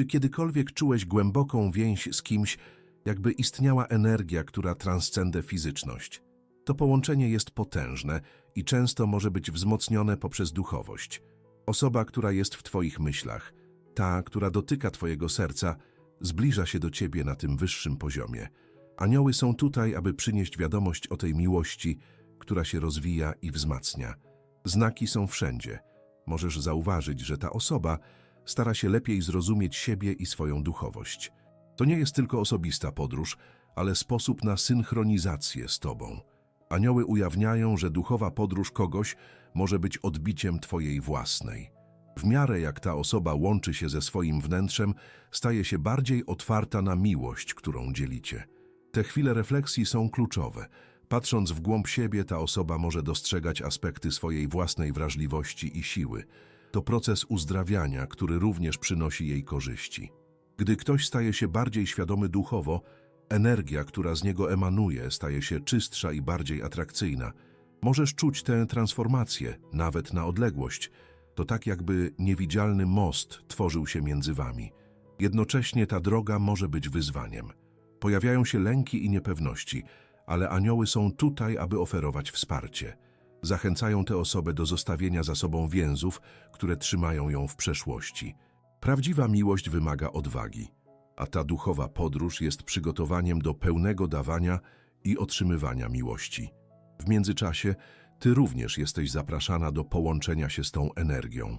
Czy kiedykolwiek czułeś głęboką więź z kimś, jakby istniała energia, która transcendę fizyczność? To połączenie jest potężne i często może być wzmocnione poprzez duchowość. Osoba, która jest w Twoich myślach, ta, która dotyka Twojego serca, zbliża się do Ciebie na tym wyższym poziomie. Anioły są tutaj, aby przynieść wiadomość o tej miłości, która się rozwija i wzmacnia. Znaki są wszędzie. Możesz zauważyć, że ta osoba stara się lepiej zrozumieć siebie i swoją duchowość. To nie jest tylko osobista podróż, ale sposób na synchronizację z Tobą. Anioły ujawniają, że duchowa podróż kogoś może być odbiciem Twojej własnej. W miarę jak ta osoba łączy się ze swoim wnętrzem, staje się bardziej otwarta na miłość, którą dzielicie. Te chwile refleksji są kluczowe. Patrząc w głąb siebie, ta osoba może dostrzegać aspekty swojej własnej wrażliwości i siły. To proces uzdrawiania, który również przynosi jej korzyści. Gdy ktoś staje się bardziej świadomy duchowo, energia, która z niego emanuje, staje się czystsza i bardziej atrakcyjna. Możesz czuć tę transformację, nawet na odległość. To tak jakby niewidzialny most tworzył się między wami. Jednocześnie ta droga może być wyzwaniem. Pojawiają się lęki i niepewności, ale anioły są tutaj, aby oferować wsparcie. Zachęcają tę osobę do zostawienia za sobą więzów, które trzymają ją w przeszłości. Prawdziwa miłość wymaga odwagi, a ta duchowa podróż jest przygotowaniem do pełnego dawania i otrzymywania miłości. W międzyczasie ty również jesteś zapraszana do połączenia się z tą energią.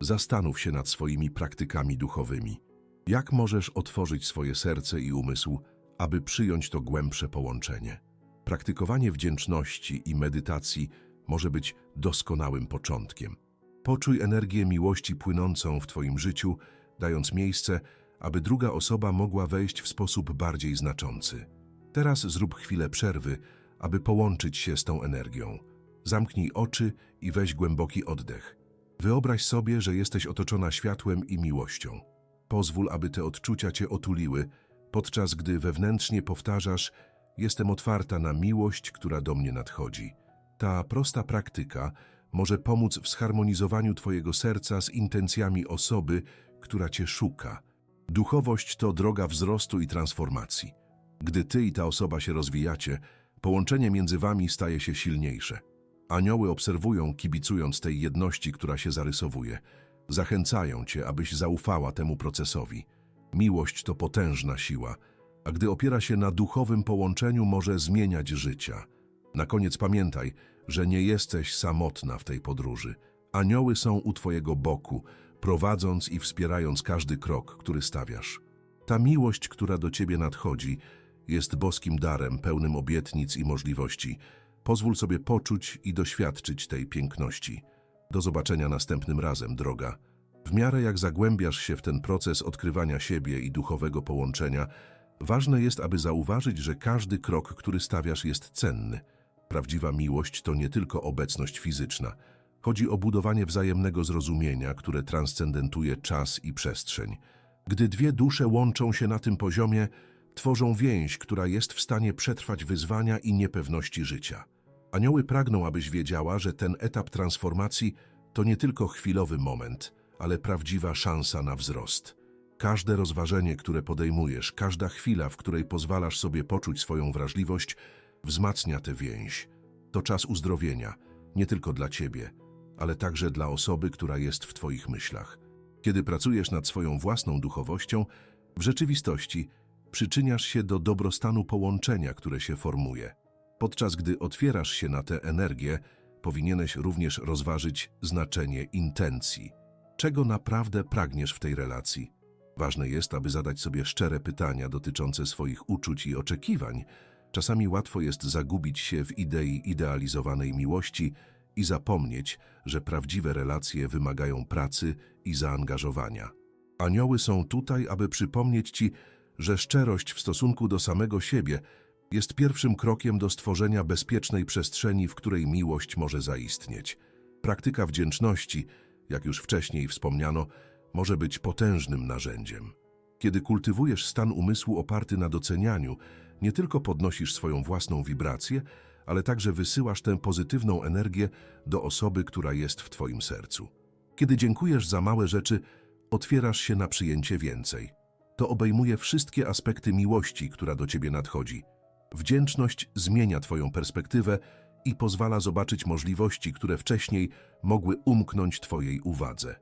Zastanów się nad swoimi praktykami duchowymi. Jak możesz otworzyć swoje serce i umysł, aby przyjąć to głębsze połączenie? Praktykowanie wdzięczności i medytacji może być doskonałym początkiem. Poczuj energię miłości płynącą w Twoim życiu, dając miejsce, aby druga osoba mogła wejść w sposób bardziej znaczący. Teraz zrób chwilę przerwy, aby połączyć się z tą energią. Zamknij oczy i weź głęboki oddech. Wyobraź sobie, że jesteś otoczona światłem i miłością. Pozwól, aby te odczucia Cię otuliły, podczas gdy wewnętrznie powtarzasz Jestem otwarta na miłość, która do mnie nadchodzi. Ta prosta praktyka może pomóc w zharmonizowaniu Twojego serca z intencjami osoby, która Cię szuka. Duchowość to droga wzrostu i transformacji. Gdy Ty i ta osoba się rozwijacie, połączenie między Wami staje się silniejsze. Anioły obserwują, kibicując tej jedności, która się zarysowuje. Zachęcają Cię, abyś zaufała temu procesowi. Miłość to potężna siła, a gdy opiera się na duchowym połączeniu, może zmieniać życia. Na koniec pamiętaj, że nie jesteś samotna w tej podróży. Anioły są u Twojego boku, prowadząc i wspierając każdy krok, który stawiasz. Ta miłość, która do Ciebie nadchodzi, jest boskim darem pełnym obietnic i możliwości. Pozwól sobie poczuć i doświadczyć tej piękności. Do zobaczenia następnym razem, droga. W miarę jak zagłębiasz się w ten proces odkrywania siebie i duchowego połączenia, ważne jest, aby zauważyć, że każdy krok, który stawiasz, jest cenny. Prawdziwa miłość to nie tylko obecność fizyczna. Chodzi o budowanie wzajemnego zrozumienia, które transcendentuje czas i przestrzeń. Gdy dwie dusze łączą się na tym poziomie, tworzą więź, która jest w stanie przetrwać wyzwania i niepewności życia. Anioły pragną, abyś wiedziała, że ten etap transformacji to nie tylko chwilowy moment, ale prawdziwa szansa na wzrost. Każde rozważenie, które podejmujesz, każda chwila, w której pozwalasz sobie poczuć swoją wrażliwość, wzmacnia tę więź. To czas uzdrowienia, nie tylko dla ciebie, ale także dla osoby, która jest w twoich myślach. Kiedy pracujesz nad swoją własną duchowością, w rzeczywistości przyczyniasz się do dobrostanu połączenia, które się formuje. Podczas gdy otwierasz się na tę energię, powinieneś również rozważyć znaczenie intencji. Czego naprawdę pragniesz w tej relacji? Ważne jest, aby zadać sobie szczere pytania dotyczące swoich uczuć i oczekiwań. Czasami łatwo jest zagubić się w idei idealizowanej miłości i zapomnieć, że prawdziwe relacje wymagają pracy i zaangażowania. Anioły są tutaj, aby przypomnieć Ci, że szczerość w stosunku do samego siebie jest pierwszym krokiem do stworzenia bezpiecznej przestrzeni, w której miłość może zaistnieć. Praktyka wdzięczności, jak już wcześniej wspomniano, może być potężnym narzędziem. Kiedy kultywujesz stan umysłu oparty na docenianiu, nie tylko podnosisz swoją własną wibrację, ale także wysyłasz tę pozytywną energię do osoby, która jest w Twoim sercu. Kiedy dziękujesz za małe rzeczy, Otwierasz się na przyjęcie więcej. To obejmuje wszystkie aspekty miłości, która do ciebie nadchodzi. Wdzięczność zmienia twoją perspektywę i pozwala zobaczyć możliwości, które wcześniej mogły umknąć twojej uwadze.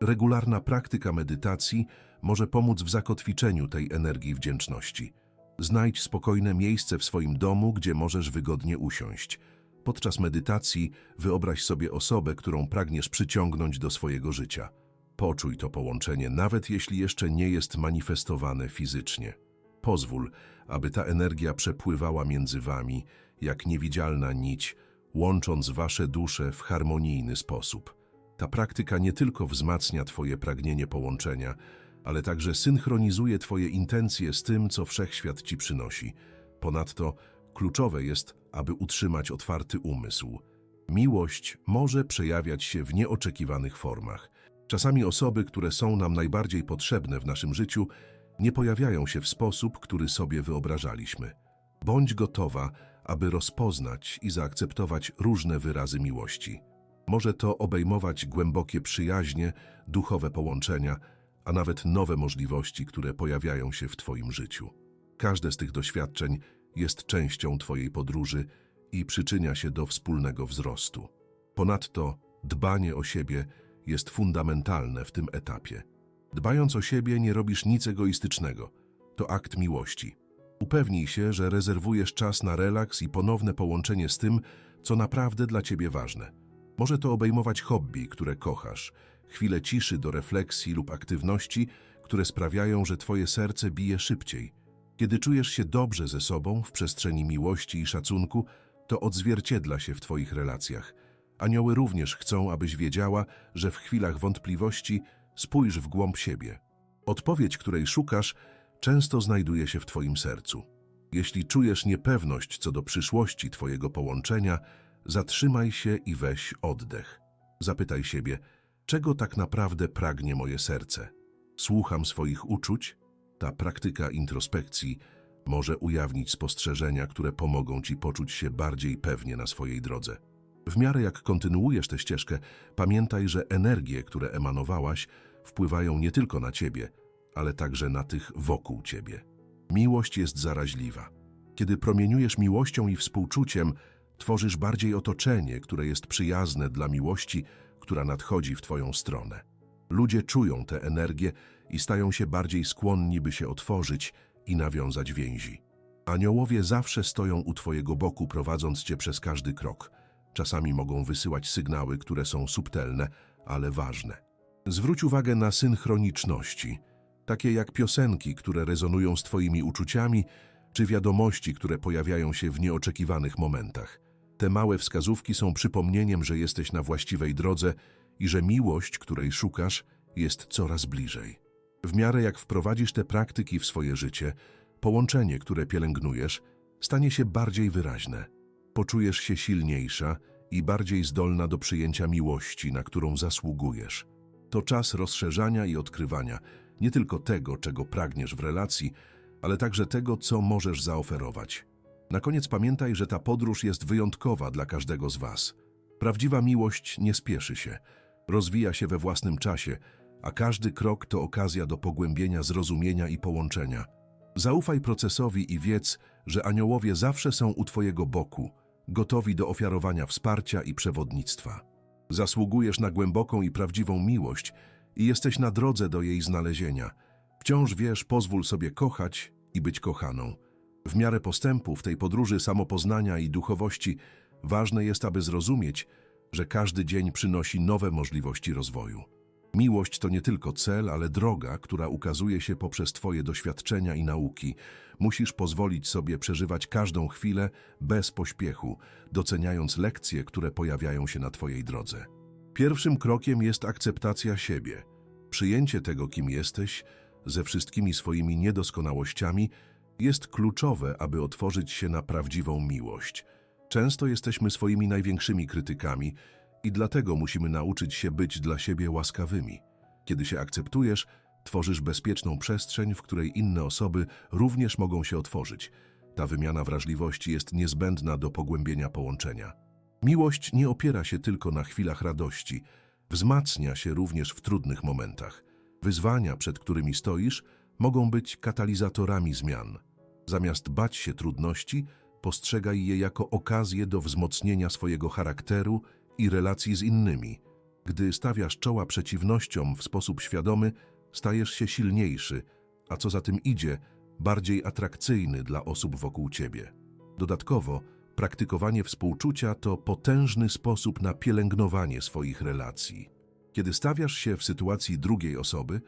Regularna praktyka medytacji może pomóc w zakotwiczeniu tej energii wdzięczności. Znajdź spokojne miejsce w swoim domu, gdzie możesz wygodnie usiąść. Podczas medytacji wyobraź sobie osobę, którą pragniesz przyciągnąć do swojego życia. Poczuj to połączenie, nawet jeśli jeszcze nie jest manifestowane fizycznie. Pozwól, aby ta energia przepływała między wami, jak niewidzialna nić, łącząc wasze dusze w harmonijny sposób. Ta praktyka nie tylko wzmacnia twoje pragnienie połączenia, ale także synchronizuje twoje intencje z tym, co wszechświat ci przynosi. Ponadto kluczowe jest, aby utrzymać otwarty umysł. Miłość może przejawiać się w nieoczekiwanych formach. Czasami osoby, które są nam najbardziej potrzebne w naszym życiu, nie pojawiają się w sposób, który sobie wyobrażaliśmy. Bądź gotowa, aby rozpoznać i zaakceptować różne wyrazy miłości. Może to obejmować głębokie przyjaźnie, duchowe połączenia, a nawet nowe możliwości, które pojawiają się w Twoim życiu. Każde z tych doświadczeń jest częścią Twojej podróży i przyczynia się do wspólnego wzrostu. Ponadto dbanie o siebie jest fundamentalne w tym etapie. Dbając o siebie nie robisz nic egoistycznego. To akt miłości. Upewnij się, że rezerwujesz czas na relaks i ponowne połączenie z tym, co naprawdę dla ciebie ważne. Może to obejmować hobby, które kochasz, chwile ciszy do refleksji lub aktywności, które sprawiają, że twoje serce bije szybciej. Kiedy czujesz się dobrze ze sobą w przestrzeni miłości i szacunku, to odzwierciedla się w twoich relacjach. Anioły również chcą, abyś wiedziała, że w chwilach wątpliwości spójrz w głąb siebie. Odpowiedź, której szukasz, często znajduje się w twoim sercu. Jeśli czujesz niepewność co do przyszłości twojego połączenia, zatrzymaj się i weź oddech. Zapytaj siebie, czego tak naprawdę pragnie moje serce? Słucham swoich uczuć? Ta praktyka introspekcji może ujawnić spostrzeżenia, które pomogą ci poczuć się bardziej pewnie na swojej drodze. W miarę jak kontynuujesz tę ścieżkę, pamiętaj, że energie, które emanowałaś, wpływają nie tylko na ciebie, ale także na tych wokół ciebie. Miłość jest zaraźliwa. Kiedy promieniujesz miłością i współczuciem, tworzysz bardziej otoczenie, które jest przyjazne dla miłości, która nadchodzi w twoją stronę. Ludzie czują tę energię i stają się bardziej skłonni, by się otworzyć i nawiązać więzi. Aniołowie zawsze stoją u twojego boku, prowadząc cię przez każdy krok. Czasami mogą wysyłać sygnały, które są subtelne, ale ważne. Zwróć uwagę na synchroniczności, takie jak piosenki, które rezonują z Twoimi uczuciami, czy wiadomości, które pojawiają się w nieoczekiwanych momentach. Te małe wskazówki są przypomnieniem, że jesteś na właściwej drodze i że miłość, której szukasz, jest coraz bliżej. W miarę jak wprowadzisz te praktyki w swoje życie, połączenie, które pielęgnujesz, stanie się bardziej wyraźne. Poczujesz się silniejsza i bardziej zdolna do przyjęcia miłości, na którą zasługujesz. To czas rozszerzania i odkrywania nie tylko tego, czego pragniesz w relacji, ale także tego, co możesz zaoferować. Na koniec pamiętaj, że ta podróż jest wyjątkowa dla każdego z Was. Prawdziwa miłość nie spieszy się, rozwija się we własnym czasie, a każdy krok to okazja do pogłębienia zrozumienia i połączenia. Zaufaj procesowi i wiedz, że aniołowie zawsze są u Twojego boku, gotowi do ofiarowania wsparcia i przewodnictwa. Zasługujesz na głęboką i prawdziwą miłość i jesteś na drodze do jej znalezienia. Wciąż wiesz, pozwól sobie kochać i być kochaną. W miarę postępu w tej podróży samopoznania i duchowości ważne jest, aby zrozumieć, że każdy dzień przynosi nowe możliwości rozwoju. Miłość to nie tylko cel, ale droga, która ukazuje się poprzez Twoje doświadczenia i nauki. Musisz pozwolić sobie przeżywać każdą chwilę bez pośpiechu, doceniając lekcje, które pojawiają się na Twojej drodze. Pierwszym krokiem jest akceptacja siebie. Przyjęcie tego, kim jesteś, ze wszystkimi swoimi niedoskonałościami, jest kluczowe, aby otworzyć się na prawdziwą miłość. Często jesteśmy swoimi największymi krytykami i dlatego musimy nauczyć się być dla siebie łaskawymi. Kiedy się akceptujesz, tworzysz bezpieczną przestrzeń, w której inne osoby również mogą się otworzyć. Ta wymiana wrażliwości jest niezbędna do pogłębienia połączenia. Miłość nie opiera się tylko na chwilach radości, wzmacnia się również w trudnych momentach. Wyzwania, przed którymi stoisz, mogą być katalizatorami zmian. Zamiast bać się trudności, postrzegaj je jako okazję do wzmocnienia swojego charakteru i relacji z innymi. Gdy stawiasz czoła przeciwnościom w sposób świadomy, stajesz się silniejszy, a co za tym idzie, bardziej atrakcyjny dla osób wokół ciebie. Dodatkowo, praktykowanie współczucia to potężny sposób na pielęgnowanie swoich relacji. Kiedy stawiasz się w sytuacji drugiej osoby,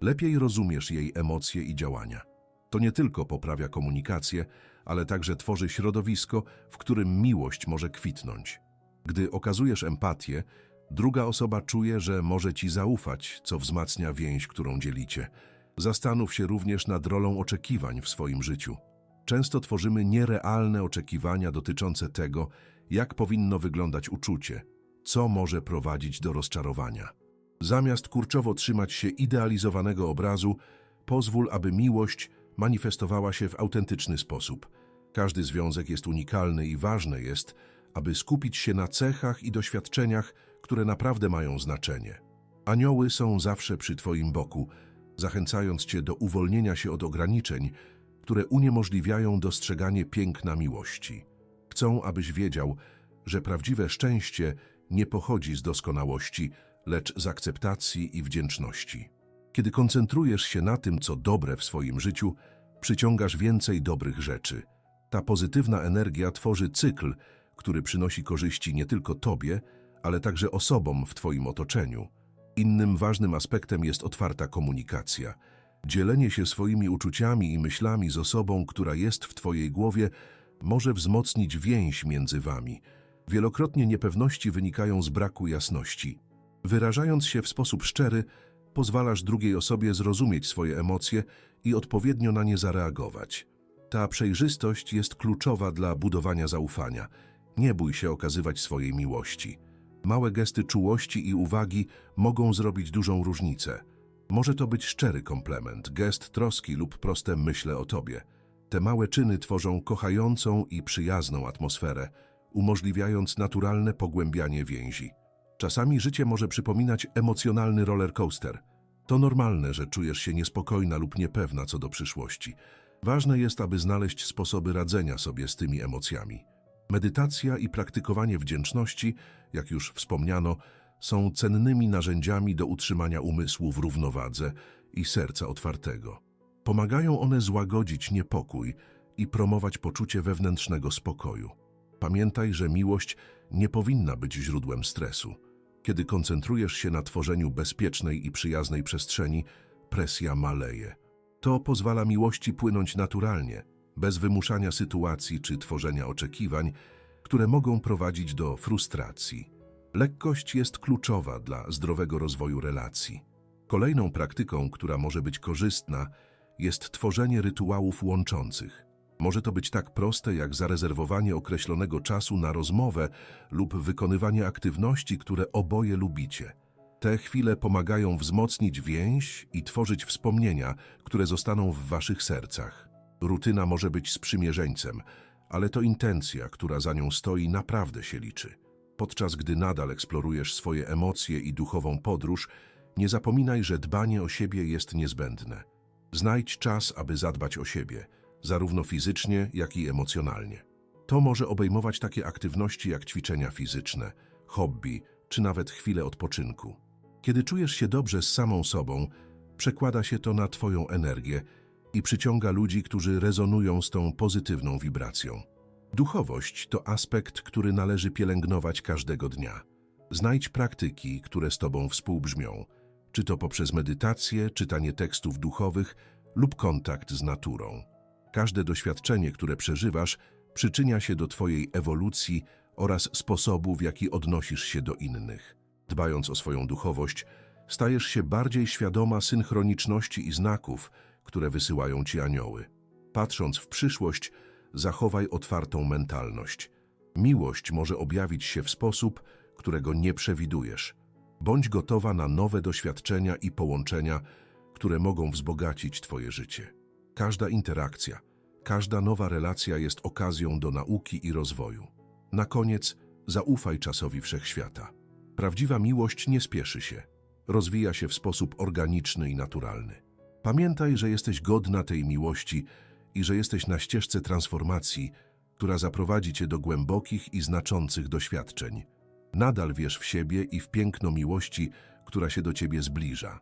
lepiej rozumiesz jej emocje i działania. To nie tylko poprawia komunikację, ale także tworzy środowisko, w którym miłość może kwitnąć. Gdy okazujesz empatię, druga osoba czuje, że może ci zaufać, co wzmacnia więź, którą dzielicie. Zastanów się również nad rolą oczekiwań w swoim życiu. Często tworzymy nierealne oczekiwania dotyczące tego, jak powinno wyglądać uczucie, co może prowadzić do rozczarowania. Zamiast kurczowo trzymać się idealizowanego obrazu, pozwól, aby miłość manifestowała się w autentyczny sposób. Każdy związek jest unikalny i ważne jest, aby skupić się na cechach i doświadczeniach, które naprawdę mają znaczenie. Anioły są zawsze przy Twoim boku, zachęcając Cię do uwolnienia się od ograniczeń, które uniemożliwiają dostrzeganie piękna miłości. Chcą, abyś wiedział, że prawdziwe szczęście nie pochodzi z doskonałości, lecz z akceptacji i wdzięczności. Kiedy koncentrujesz się na tym, co dobre w swoim życiu, przyciągasz więcej dobrych rzeczy. Ta pozytywna energia tworzy cykl, który przynosi korzyści nie tylko Tobie, ale także osobom w Twoim otoczeniu. Innym ważnym aspektem jest otwarta komunikacja. Dzielenie się swoimi uczuciami i myślami z osobą, która jest w Twojej głowie, może wzmocnić więź między Wami. Wielokrotnie niepewności wynikają z braku jasności. Wyrażając się w sposób szczery, pozwalasz drugiej osobie zrozumieć swoje emocje i odpowiednio na nie zareagować. Ta przejrzystość jest kluczowa dla budowania zaufania. Nie bój się okazywać swojej miłości. Małe gesty czułości i uwagi mogą zrobić dużą różnicę. Może to być szczery komplement, gest troski lub proste myślę o tobie. Te małe czyny tworzą kochającą i przyjazną atmosferę, umożliwiając naturalne pogłębianie więzi. Czasami życie może przypominać emocjonalny roller coaster. To normalne, że czujesz się niespokojna lub niepewna co do przyszłości. Ważne jest, aby znaleźć sposoby radzenia sobie z tymi emocjami. Medytacja i praktykowanie wdzięczności, jak już wspomniano, są cennymi narzędziami do utrzymania umysłu w równowadze i serca otwartego. Pomagają one złagodzić niepokój i promować poczucie wewnętrznego spokoju. Pamiętaj, że miłość nie powinna być źródłem stresu. Kiedy koncentrujesz się na tworzeniu bezpiecznej i przyjaznej przestrzeni, presja maleje. To pozwala miłości płynąć naturalnie, bez wymuszania sytuacji czy tworzenia oczekiwań, które mogą prowadzić do frustracji. Lekkość jest kluczowa dla zdrowego rozwoju relacji. Kolejną praktyką, która może być korzystna, jest tworzenie rytuałów łączących. Może to być tak proste jak zarezerwowanie określonego czasu na rozmowę lub wykonywanie aktywności, które oboje lubicie. Te chwile pomagają wzmocnić więź i tworzyć wspomnienia, które zostaną w waszych sercach. Rutyna może być sprzymierzeńcem, ale to intencja, która za nią stoi, naprawdę się liczy. Podczas gdy nadal eksplorujesz swoje emocje i duchową podróż, nie zapominaj, że dbanie o siebie jest niezbędne. Znajdź czas, aby zadbać o siebie, zarówno fizycznie, jak i emocjonalnie. To może obejmować takie aktywności jak ćwiczenia fizyczne, hobby czy nawet chwile odpoczynku. Kiedy czujesz się dobrze z samą sobą, przekłada się to na Twoją energię i przyciąga ludzi, którzy rezonują z tą pozytywną wibracją. Duchowość to aspekt, który należy pielęgnować każdego dnia. Znajdź praktyki, które z Tobą współbrzmią, czy to poprzez medytację, czytanie tekstów duchowych lub kontakt z naturą. Każde doświadczenie, które przeżywasz, przyczynia się do Twojej ewolucji oraz sposobu, w jaki odnosisz się do innych. Dbając o swoją duchowość, stajesz się bardziej świadoma synchroniczności i znaków, które wysyłają Ci anioły. Patrząc w przyszłość, zachowaj otwartą mentalność. Miłość może objawić się w sposób, którego nie przewidujesz. Bądź gotowa na nowe doświadczenia i połączenia, które mogą wzbogacić Twoje życie. Każda interakcja, każda nowa relacja jest okazją do nauki i rozwoju. Na koniec zaufaj czasowi wszechświata. Prawdziwa miłość nie spieszy się. rozwija się w sposób organiczny i naturalny. Pamiętaj, że jesteś godna tej miłości i że jesteś na ścieżce transformacji, która zaprowadzi cię do głębokich i znaczących doświadczeń. Nadal wierz w siebie i w piękno miłości, która się do ciebie zbliża.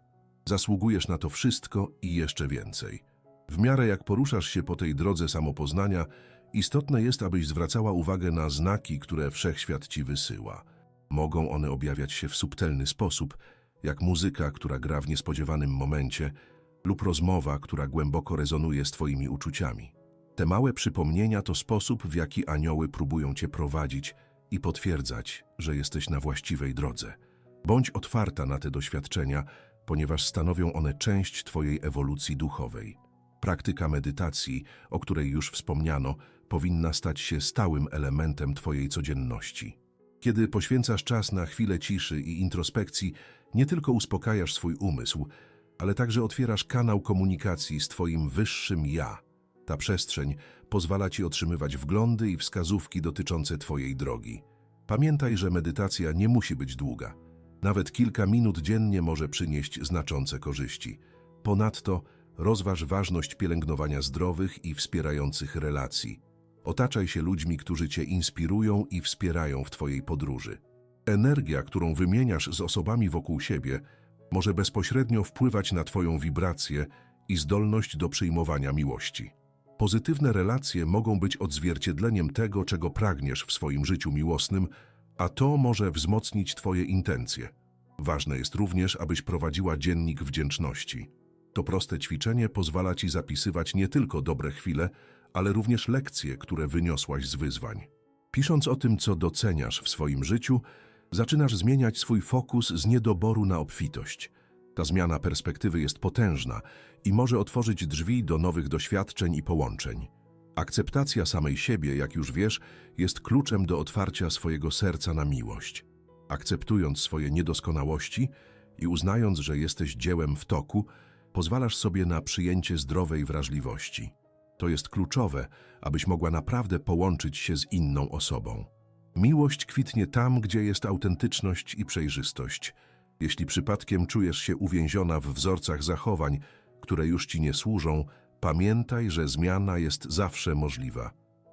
Zasługujesz na to wszystko i jeszcze więcej. W miarę jak poruszasz się po tej drodze samopoznania, istotne jest, abyś zwracała uwagę na znaki, które wszechświat ci wysyła. Mogą one objawiać się w subtelny sposób, jak muzyka, która gra w niespodziewanym momencie, lub rozmowa, która głęboko rezonuje z twoimi uczuciami. Te małe przypomnienia to sposób, w jaki anioły próbują cię prowadzić i potwierdzać, że jesteś na właściwej drodze. Bądź otwarta na te doświadczenia, ponieważ stanowią one część twojej ewolucji duchowej. Praktyka medytacji, o której już wspomniano, powinna stać się stałym elementem twojej codzienności. Kiedy poświęcasz czas na chwilę ciszy i introspekcji, nie tylko uspokajasz swój umysł, ale także otwierasz kanał komunikacji z Twoim wyższym ja. Ta przestrzeń pozwala Ci otrzymywać wglądy i wskazówki dotyczące Twojej drogi. Pamiętaj, że medytacja nie musi być długa. Nawet kilka minut dziennie może przynieść znaczące korzyści. Ponadto rozważ ważność pielęgnowania zdrowych i wspierających relacji. Otaczaj się ludźmi, którzy Cię inspirują i wspierają w Twojej podróży. Energia, którą wymieniasz z osobami wokół siebie, może bezpośrednio wpływać na Twoją wibrację i zdolność do przyjmowania miłości. Pozytywne relacje mogą być odzwierciedleniem tego, czego pragniesz w swoim życiu miłosnym, a to może wzmocnić Twoje intencje. Ważne jest również, abyś prowadziła dziennik wdzięczności. To proste ćwiczenie pozwala Ci zapisywać nie tylko dobre chwile, ale również lekcje, które wyniosłaś z wyzwań. Pisząc o tym, co doceniasz w swoim życiu, zaczynasz zmieniać swój fokus z niedoboru na obfitość. Ta zmiana perspektywy jest potężna i może otworzyć drzwi do nowych doświadczeń i połączeń. Akceptacja samej siebie, jak już wiesz, jest kluczem do otwarcia swojego serca na miłość. Akceptując swoje niedoskonałości i uznając, że jesteś dziełem w toku, pozwalasz sobie na przyjęcie zdrowej wrażliwości. To jest kluczowe, abyś mogła naprawdę połączyć się z inną osobą. Miłość kwitnie tam, gdzie jest autentyczność i przejrzystość. Jeśli przypadkiem czujesz się uwięziona w wzorcach zachowań, które już ci nie służą, pamiętaj, że zmiana jest zawsze możliwa.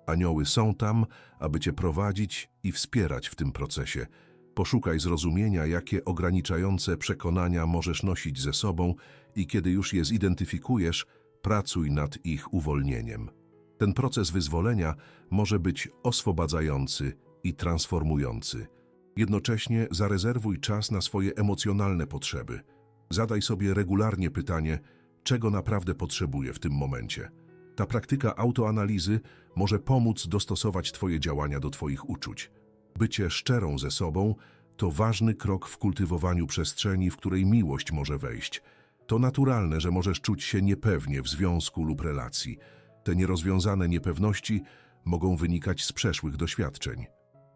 Anioły są tam, aby cię prowadzić i wspierać w tym procesie. Poszukaj zrozumienia, jakie ograniczające przekonania możesz nosić ze sobą i kiedy już je zidentyfikujesz, pracuj nad ich uwolnieniem. Ten proces wyzwolenia może być oswobadzający i transformujący. Jednocześnie zarezerwuj czas na swoje emocjonalne potrzeby. Zadaj sobie regularnie pytanie, czego naprawdę potrzebuję w tym momencie. Ta praktyka autoanalizy może pomóc dostosować Twoje działania do Twoich uczuć. Bycie szczerą ze sobą to ważny krok w kultywowaniu przestrzeni, w której miłość może wejść. To naturalne, że możesz czuć się niepewnie w związku lub relacji. Te nierozwiązane niepewności mogą wynikać z przeszłych doświadczeń.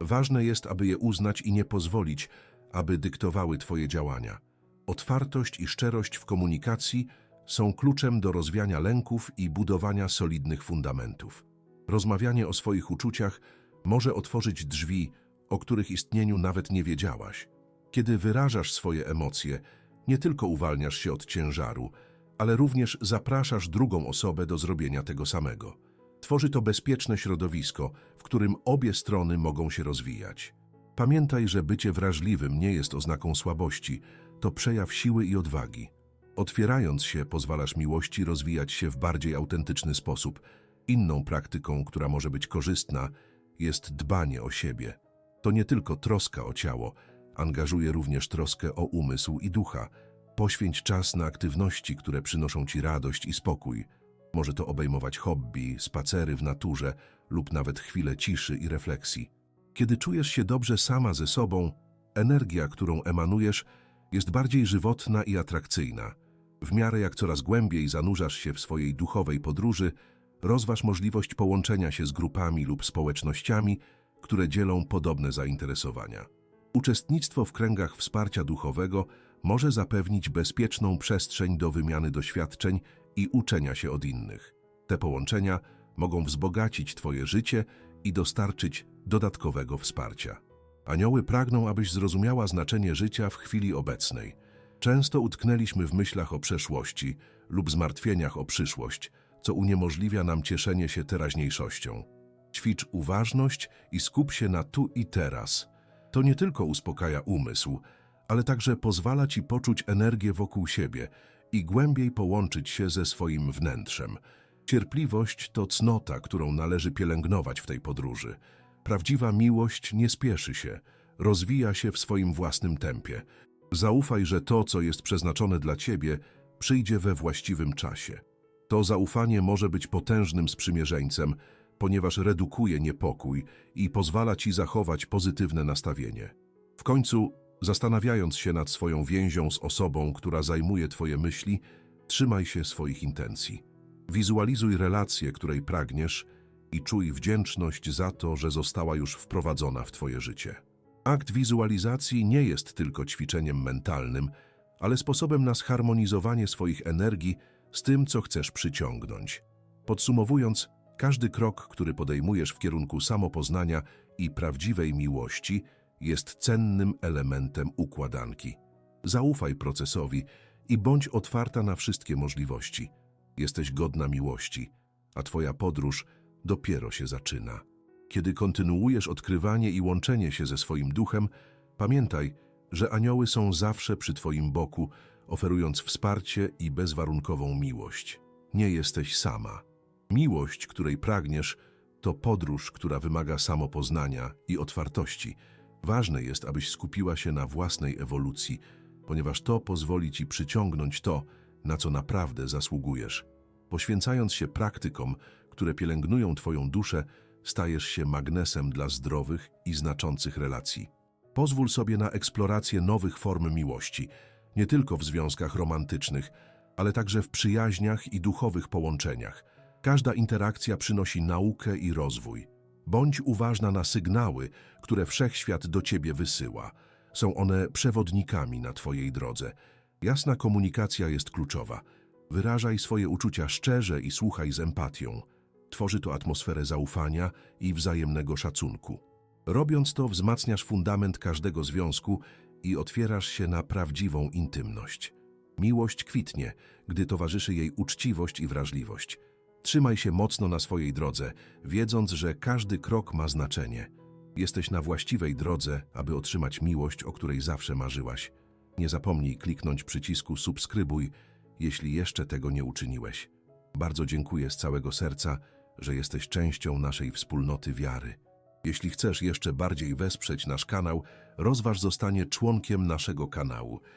Ważne jest, aby je uznać i nie pozwolić, aby dyktowały Twoje działania. Otwartość i szczerość w komunikacji są kluczem do rozwiania lęków i budowania solidnych fundamentów. Rozmawianie o swoich uczuciach może otworzyć drzwi, o których istnieniu nawet nie wiedziałaś. Kiedy wyrażasz swoje emocje, nie tylko uwalniasz się od ciężaru, ale również zapraszasz drugą osobę do zrobienia tego samego. Tworzy to bezpieczne środowisko, w którym obie strony mogą się rozwijać. Pamiętaj, że bycie wrażliwym nie jest oznaką słabości, to przejaw siły i odwagi. Otwierając się, pozwalasz miłości rozwijać się w bardziej autentyczny sposób. Inną praktyką, która może być korzystna, jest dbanie o siebie. To nie tylko troska o ciało, angażuje również troskę o umysł i ducha. Poświęć czas na aktywności, które przynoszą ci radość i spokój. Może to obejmować hobby, spacery w naturze lub nawet chwile ciszy i refleksji. Kiedy czujesz się dobrze sama ze sobą, energia, którą emanujesz, jest bardziej żywotna i atrakcyjna. W miarę jak coraz głębiej zanurzasz się w swojej duchowej podróży, rozważ możliwość połączenia się z grupami lub społecznościami, które dzielą podobne zainteresowania. Uczestnictwo w kręgach wsparcia duchowego może zapewnić bezpieczną przestrzeń do wymiany doświadczeń i uczenia się od innych. Te połączenia mogą wzbogacić Twoje życie i dostarczyć dodatkowego wsparcia. Anioły pragną, abyś zrozumiała znaczenie życia w chwili obecnej. Często utknęliśmy w myślach o przeszłości lub zmartwieniach o przyszłość, co uniemożliwia nam cieszenie się teraźniejszością. Ćwicz uważność i skup się na tu i teraz. To nie tylko uspokaja umysł, ale także pozwala ci poczuć energię wokół siebie i głębiej połączyć się ze swoim wnętrzem. Cierpliwość to cnota, którą należy pielęgnować w tej podróży. Prawdziwa miłość nie spieszy się, rozwija się w swoim własnym tempie. Zaufaj, że to, co jest przeznaczone dla ciebie, przyjdzie we właściwym czasie. To zaufanie może być potężnym sprzymierzeńcem, ponieważ redukuje niepokój i pozwala ci zachować pozytywne nastawienie. W końcu, zastanawiając się nad swoją więzią z osobą, która zajmuje twoje myśli, trzymaj się swoich intencji. Wizualizuj relację, której pragniesz i czuj wdzięczność za to, że została już wprowadzona w twoje życie. Akt wizualizacji nie jest tylko ćwiczeniem mentalnym, ale sposobem na zharmonizowanie swoich energii z tym, co chcesz przyciągnąć. Podsumowując, każdy krok, który podejmujesz w kierunku samopoznania i prawdziwej miłości, jest cennym elementem układanki. Zaufaj procesowi i bądź otwarta na wszystkie możliwości. Jesteś godna miłości, a Twoja podróż dopiero się zaczyna. Kiedy kontynuujesz odkrywanie i łączenie się ze swoim duchem, pamiętaj, że anioły są zawsze przy Twoim boku, oferując wsparcie i bezwarunkową miłość. Nie jesteś sama. Miłość, której pragniesz, to podróż, która wymaga samopoznania i otwartości. Ważne jest, abyś skupiła się na własnej ewolucji, ponieważ to pozwoli Ci przyciągnąć to, na co naprawdę zasługujesz. Poświęcając się praktykom, które pielęgnują Twoją duszę, stajesz się magnesem dla zdrowych i znaczących relacji. Pozwól sobie na eksplorację nowych form miłości, nie tylko w związkach romantycznych, ale także w przyjaźniach i duchowych połączeniach. Każda interakcja przynosi naukę i rozwój. Bądź uważna na sygnały, które wszechświat do ciebie wysyła. Są one przewodnikami na twojej drodze. Jasna komunikacja jest kluczowa. Wyrażaj swoje uczucia szczerze i słuchaj z empatią. Tworzy to atmosferę zaufania i wzajemnego szacunku. Robiąc to, wzmacniasz fundament każdego związku i otwierasz się na prawdziwą intymność. Miłość kwitnie, gdy towarzyszy jej uczciwość i wrażliwość. Trzymaj się mocno na swojej drodze, wiedząc, że każdy krok ma znaczenie. Jesteś na właściwej drodze, aby otrzymać miłość, o której zawsze marzyłaś. Nie zapomnij kliknąć przycisku subskrybuj, jeśli jeszcze tego nie uczyniłeś. Bardzo dziękuję z całego serca, że jesteś częścią naszej wspólnoty wiary. Jeśli chcesz jeszcze bardziej wesprzeć nasz kanał, rozważ zostanie członkiem naszego kanału –